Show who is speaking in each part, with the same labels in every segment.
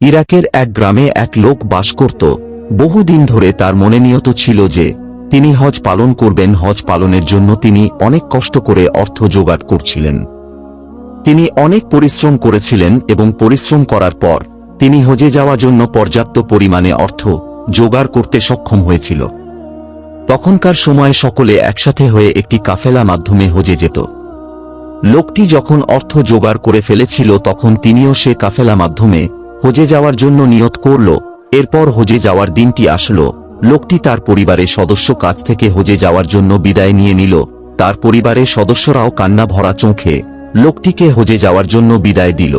Speaker 1: ইরাকের এক গ্রামে এক লোক বাস করত। বহুদিন ধরে তার মনে নিয়ত ছিল যে, তিনি হজ পালন করবেন, হজ পালনের জন্য তিনি অনেক কষ্ট করে অর্থ জোগাড় করছিলেন। তিনি অনেক পরিশ্রম করেছিলেন এবং পরিশ্রম করার পর তিনি হজে যাওয়ার জন্য পর্যাপ্ত পরিমাণে অর্থ জোগাড় করতে সক্ষম হয়েছিল। তখনকার সময় সকলে একসাথে হয়ে একটি কাফেলা মাধ্যমে হজে যেত। লোকটি যখন অর্থ জোগাড় করে ফেলেছিল তখন তিনিও সে কাফেলা মাধ্যমে হজে যাওয়ার জন্য নিয়ত করল। এরপর হজে যাওয়ার দিনটি আসলো। লোকটি তার পরিবারের সদস্য কাছ থেকে হজে যাওয়ার জন্য বিদায় নিয়ে নিল। তার পরিবারের সদস্যরাও কান্না ভরা চোখে লোকটিকে হজে যাওয়ার জন্য বিদায় দিল।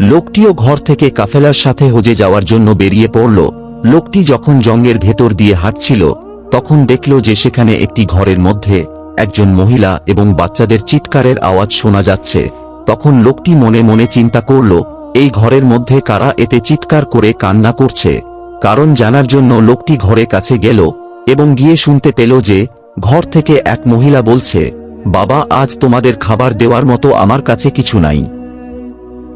Speaker 1: লোকটিও ঘর থেকে কাফেলার সাথে হজে যাওয়ার জন্য বেরিয়ে পড়ল। লোকটি যখন জঙ্গের ভেতর দিয়ে হাঁটছিল, তখন দেখল যে সেখানে একটি ঘরের মধ্যে একজন মহিলা এবং বাচ্চাদের চিৎকারের আওয়াজ শোনা যাচ্ছে। তখন লোকটি মনে মনে চিন্তা করল এই ঘরের মধ্যে কারা এতে চিৎকার করে কান্না করছে? কারণ জানার জন্য লোকটি ঘরে কাছে গেল এবং গিয়ে শুনতে পেল যে, ঘর থেকে এক মহিলা বলছে, বাবা, আজ তোমাদের খাবার দেওয়ার মতো আমার কাছে কিছু নাই।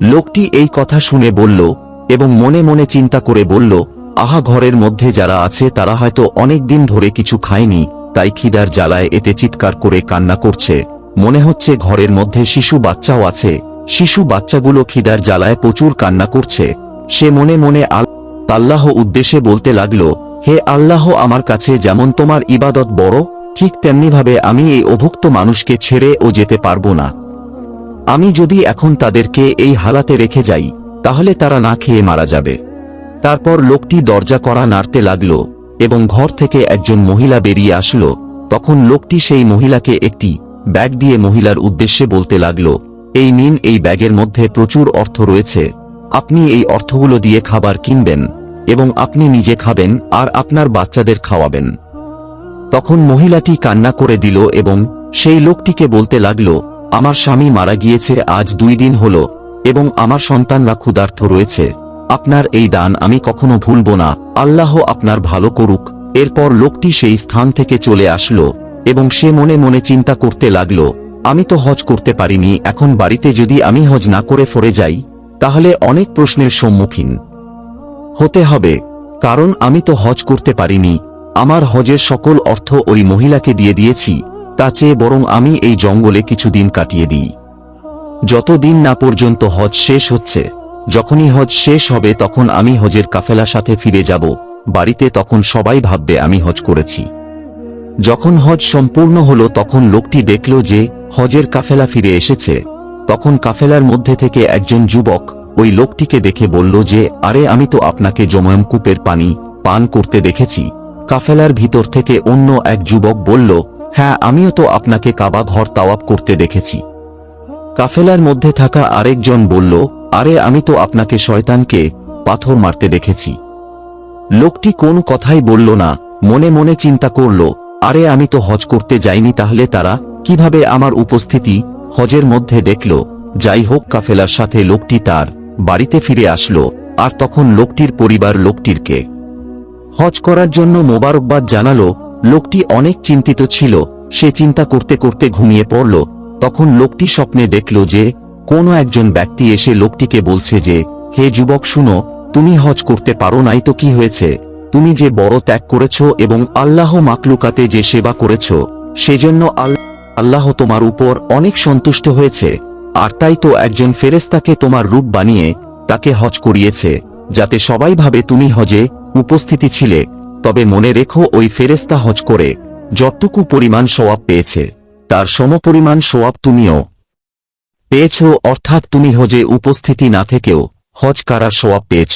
Speaker 1: লোকটি এই কথা শুনে বলল এবং মনে মনে চিন্তা করে বলল, আহা, ঘরের মধ্যে যারা আছে তারা হয়তো অনেক দিন ধরে কিছু খায়নি, তাই খিদার জ্বালায় এতে চিৎকার করে কান্না করছে। মনে হচ্ছে ঘরের মধ্যে শিশু বাচ্চাও আছে। শিশু বাচ্চাগুলো খিদার জ্বালায় প্রচুর কান্না করছে। সে মনে মনে আল আল্লাহ উদ্দেশ্যে বলতে লাগল, হে আল্লাহ আমার কাছে যেমন তোমার ইবাদত বড়, ঠিক তেমনিভাবে আমি এই অভুক্ত মানুষকে ছেড়ে ও যেতে পারব না। আমি যদি এখন তাদেরকে এই হালাতে রেখে যাই, তাহলে তারা না খেয়ে মারা যাবে। তারপর লোকটি দরজা করা নাড়তে লাগল এবং ঘর থেকে একজন মহিলা বেরিয়ে আসলো। তখন লোকটি সেই মহিলাকে একটি ব্যাগ দিয়ে মহিলার উদ্দেশ্যে বলতে লাগল এই নিন এই ব্যাগের মধ্যে প্রচুর অর্থ রয়েছে। আপনি এই অর্থগুলো দিয়ে খাবার কিনবেন এবং আপনি নিজে খাবেন আর আপনার বাচ্চাদের খাওয়াবেন। তখন মহিলাটি কান্না করে দিল এবং সেই লোকটিকে বলতে লাগল, আমার স্বামী মারা গিয়েছে, আজ দুই দিন হল এবং আমার সন্তানরা ক্ষুধার্থ রয়েছে। আপনার এই দান আমি কখনো ভুলব না। আল্লাহ আপনার ভালো করুক। এরপর লোকটি সেই স্থান থেকে চলে আসলো এবং সে মনে মনে চিন্তা করতে লাগল আমি তো হজ করতে পারিনি, এখন বাড়িতে যদি আমি হজ না করে ফরে যাই, তাহলে অনেক প্রশ্নের সম্মুখীন। হতে হবে, কারণ আমি তো হজ করতে পারিনি, আমার হজের সকল অর্থ ওই মহিলাকে দিয়ে দিয়েছি, তা চেয়ে বরং আমি এই জঙ্গলে কিছুদিন কাটিয়ে দিই। যতদিন না পর্যন্ত হজ শেষ হচ্ছে, যখনই হজ শেষ হবে তখন আমি হজের কাফেলা সাথে ফিরে যাব, বাড়িতে তখন সবাই ভাববে আমি হজ করেছি। যখন হজ সম্পূর্ণ হল তখন লোকটি দেখল যে হজের কাফেলা ফিরে এসেছে। তখন কাফেলার মধ্যে থেকে একজন যুবক ওই লোকটিকে দেখে বলল যে, আরে, আমি তো আপনাকে জময়ম কূপের পানি পান করতে দেখেছি। কাফেলার ভিতর থেকে অন্য এক যুবক বলল হ্যাঁ আমিও তো আপনাকে কাবা ঘর তাওয়াব করতে দেখেছি। কাফেলার মধ্যে থাকা আরেকজন বলল, আরে, আমি তো আপনাকে শয়তানকে পাথর মারতে দেখেছি। লোকটি কোন কথাই বলল না, মনে মনে চিন্তা করল আরে আমি তো হজ করতে যাইনি তাহলে তারা কীভাবে আমার উপস্থিতি হজের মধ্যে দেখল? যাই হোক, কাফেলার সাথে লোকটি তার বাড়িতে ফিরে আসলো, আর তখন লোকটির পরিবার লোকটিরকে হজ করার জন্য মোবারকবাদ জানালো। লোকটি অনেক চিন্তিত ছিল, সে চিন্তা করতে করতে ঘুমিয়ে পড়ল। তখন লোকটি স্বপ্নে দেখল যে কোনো একজন ব্যক্তি এসে লোকটিকে বলছে যে, হে যুবক, শুনো, তুমি হজ করতে পারো নাই তো কি হয়েছে? তুমি যে বড় ত্যাগ করেছ এবং আল্লাহ মাকলুকাতে যে সেবা করেছ, সেজন্য আল্লাহ তোমার উপর অনেক সন্তুষ্ট হয়েছে, আর তাই তো একজন ফেরেস্তাকে তোমার রূপ বানিয়ে তাকে হজ করিয়েছে, যাতে সবাই ভাবে তুমি হজে উপস্থিতি ছিলে। তবে মনে রেখো ওই ফেরেস্তা হজ করে যতটুকু পরিমাণ সোয়াব পেয়েছে, তার সমপরিমাণ সোয়াব তুমিও পেয়েছ, অর্থাৎ তুমি হজে উপস্থিতি না থেকেও হজ কারার সোয়াব পেয়েছ।